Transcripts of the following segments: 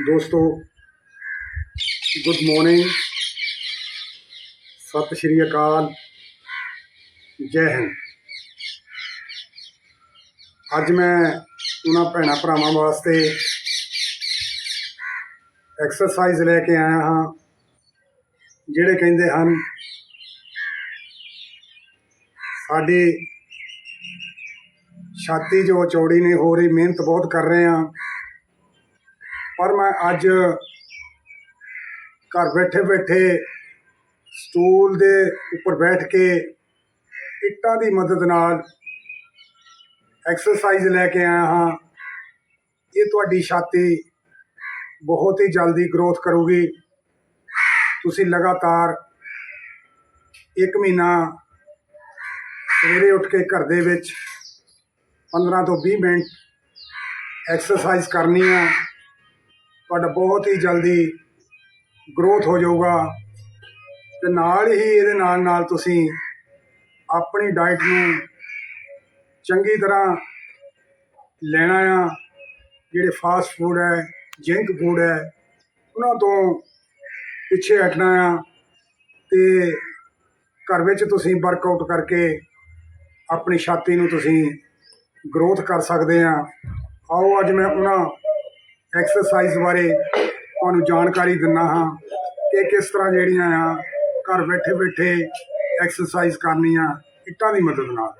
ਦੋਸਤੋ good morning ਸਤਿ ਸ਼੍ਰੀ ਅਕਾਲ। ਜੈ ਹਿੰਦ। ਅੱਜ ਮੈਂ ਉਹਨਾਂ ਭੈਣਾਂ ਭਰਾਵਾਂ ਵਾਸਤੇ ਐਕਸਰਸਾਈਜ਼ ਲੈ ਕੇ ਆਇਆ ਹਾਂ, ਜਿਹੜੇ ਕਹਿੰਦੇ ਹਨ, ਸਾਡੀ ਛਾਤੀ ਜੋ ਚੌੜੀ ਨਹੀਂ ਹੋ ਰਹੀ, ਮਿਹਨਤ ਬਹੁਤ ਕਰ ਰਹੇ ਹਾਂ। ਪਰ ਮੈਂ ਅੱਜ ਘਰ ਬੈਠੇ ਬੈਠੇ ਸਟੂਲ ਦੇ ਉੱਪਰ ਬੈਠ ਕੇ ਇੱਟਾਂ ਦੀ ਮਦਦ ਨਾਲ ਐਕਸਰਸਾਈਜ਼ ਲੈ ਕੇ ਆਇਆ ਹਾਂ। ਇਹ ਤੁਹਾਡੀ ਛਾਤੀ ਬਹੁਤ ਹੀ ਜਲਦੀ ਗਰੋਥ ਕਰੂਗੀ। ਤੁਸੀਂ ਲਗਾਤਾਰ ਇੱਕ ਮਹੀਨਾ ਸਵੇਰੇ ਉੱਠ ਕੇ ਘਰ ਦੇ ਵਿੱਚ 15 ਤੋਂ 20 ਮਿੰਟ ਐਕਸਰਸਾਈਜ਼ ਕਰਨੀ ਆ। ਤੁਹਾਡਾ ਬਹੁਤ ਹੀ ਜਲਦੀ ਗਰੋਥ ਹੋ ਜਾਊਗਾ। ਤੇ ਨਾਲ ਹੀ ਇਹਦੇ ਨਾਲ ਨਾਲ ਤੁਸੀਂ ਆਪਣੀ ਡਾਈਟ ਨੂੰ ਚੰਗੀ ਤਰ੍ਹਾਂ ਲੈਣਾ ਆ। ਜਿਹੜੇ ਫਾਸਟ ਫੂਡ ਹੈ ਜੰਕ ਫੂਡ ਹੈ, ਉਹਨਾਂ ਤੋਂ ਪਿੱਛੇ ਹਟਣਾ ਆ। ਤੇ ਘਰ ਵਿੱਚ ਤੁਸੀਂ ਵਰਕਆਊਟ ਕਰਕੇ ਆਪਣੀ ਛਾਤੀ ਨੂੰ ਤੁਸੀਂ ਗਰੋਥ ਕਰ ਸਕਦੇ ਆ। ਆਓ ਅੱਜ ਮੈਂ ਉਹਨਾਂ ਐਕਸਰਸਾਈਜ਼ ਬਾਰੇ ਤੁਹਾਨੂੰ ਜਾਣਕਾਰੀ ਦਿੰਨਾ ਹਾਂ ਕਿ ਕਿਸ ਤਰ੍ਹਾਂ ਜਿਹੜੀਆਂ ਆ ਘਰ ਬੈਠੇ ਬੈਠੇ ਐਕਸਰਸਾਈਜ਼ ਕਰਨੀ ਆ, ਇੱਟਾਂ ਦੀ ਮਦਦ ਨਾਲ।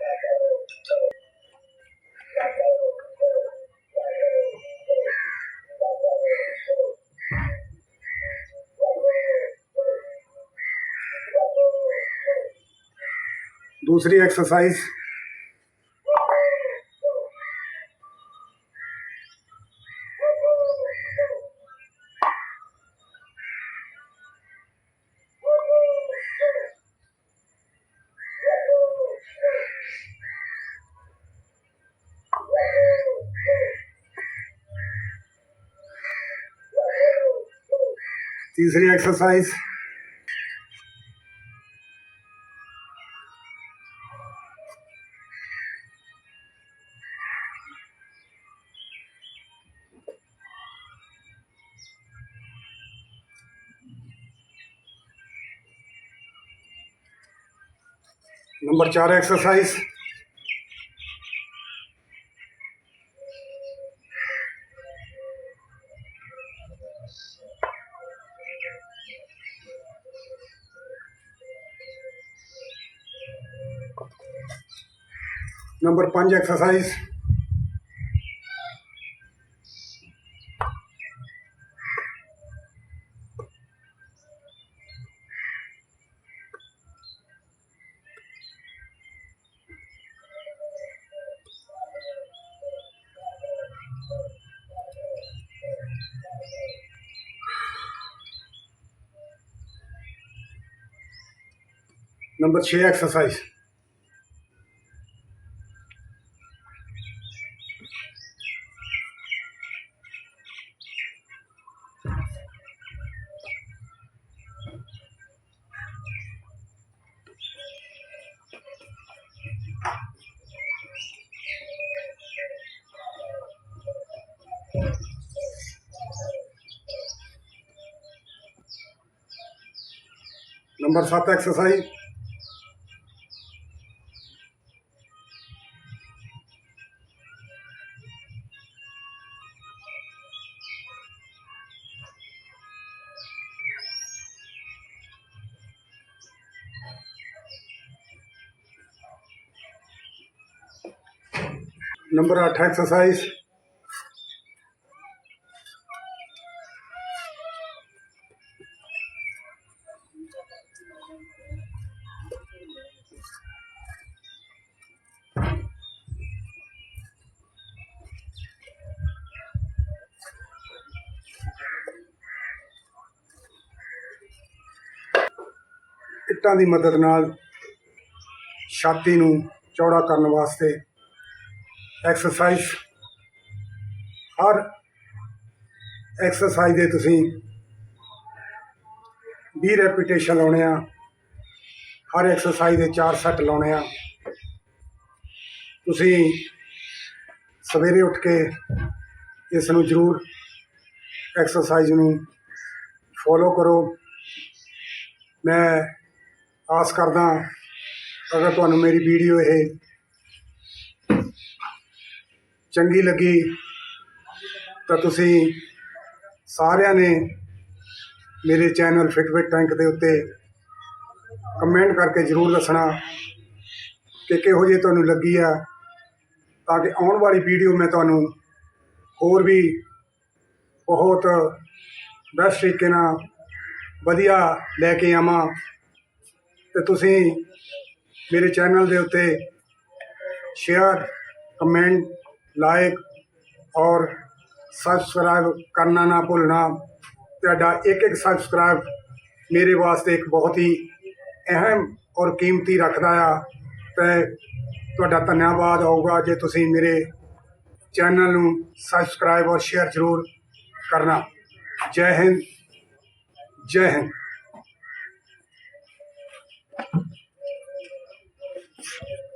ਦੂਸਰੀ ਐਕਸਰਸਾਈਜ਼ तीसरी एक्सरसाइज नंबर चार exercise number 5 exercise number 6 exercise number 7 exercise. Number 8 exercise. ਇੱਟਾਂ ਦੀ ਮਦਦ ਨਾਲ ਛਾਤੀ ਨੂੰ ਚੌੜਾ ਕਰਨ ਵਾਸਤੇ ਐਕਸਰਸਾਈਜ਼ ਹਰ ਐਕਸਰਸਾਈਜ਼ ਦੇ ਤੁਸੀਂ 20 ਰੈਪੀਟੇਸ਼ਨ ਲਾਉਣੇ ਆ, ਹਰ ਐਕਸਰਸਾਈਜ਼ ਦੇ 4 ਸੈੱਟ ਲਾਉਣੇ ਆ। ਤੁਸੀਂ ਸਵੇਰੇ ਉੱਠ ਕੇ ਇਸ ਨੂੰ ਜ਼ਰੂਰ ਐਕਸਰਸਾਈਜ਼ ਨੂੰ ਫੋਲੋ ਕਰੋ। ਮੈਂ ਆਸ ਕਰਦਾ ਅਗਰ ਤੁਹਾਨੂੰ ਮੇਰੀ ਵੀਡੀਓ ਇਹ ਚੰਗੀ ਲੱਗੀ, ਤਾਂ ਤੁਸੀਂ ਸਾਰਿਆਂ ਨੇ ਮੇਰੇ ਚੈਨਲ ਫਿਟਬਿਟ ਟੈਂਕ ਦੇ ਉੱਤੇ ਕਮੈਂਟ ਕਰਕੇ ਜ਼ਰੂਰ ਦੱਸਣਾ ਕਿ ਕਿਹੋ ਜਿਹੀ ਤੁਹਾਨੂੰ ਲੱਗੀ ਆ, ਤਾਂ ਕਿ ਆਉਣ ਵਾਲੀ ਵੀਡੀਓ ਮੈਂ ਤੁਹਾਨੂੰ ਹੋਰ ਵੀ ਬਹੁਤ ਬੈਸਟ ਤਰੀਕੇ ਨਾਲ ਵਧੀਆ ਲੈ ਕੇ ਆਵਾਂ। ਤੇ ਤੁਸੀਂ ਮੇਰੇ ਚੈਨਲ ਦੇ ਉੱਤੇ ਸ਼ੇਅਰ ਕਮੈਂਟ ਲਾਈਕ ਔਰ ਸਬਸਕ੍ਰਾਈਬ ਕਰਨਾ ਨਾ ਭੁੱਲਣਾ। ਤੁਹਾਡਾ ਇੱਕ ਇੱਕ ਸਬਸਕ੍ਰਾਈਬ ਮੇਰੇ ਵਾਸਤੇ ਇੱਕ ਬਹੁਤ ਹੀ ਅਹਿਮ ਔਰ ਕੀਮਤੀ ਰੱਖਦਾ ਆ। ਤੇ ਤੁਹਾਡਾ ਧੰਨਵਾਦ ਆਊਗਾ ਜੇ ਤੁਸੀਂ ਮੇਰੇ ਚੈਨਲ ਨੂੰ ਸਬਸਕ੍ਰਾਈਬ ਔਰ ਸ਼ੇਅਰ ਜ਼ਰੂਰ ਕਰਨਾ। ਜੈ ਹਿੰਦ ਜੈ ਹਿੰਦ। Thank you.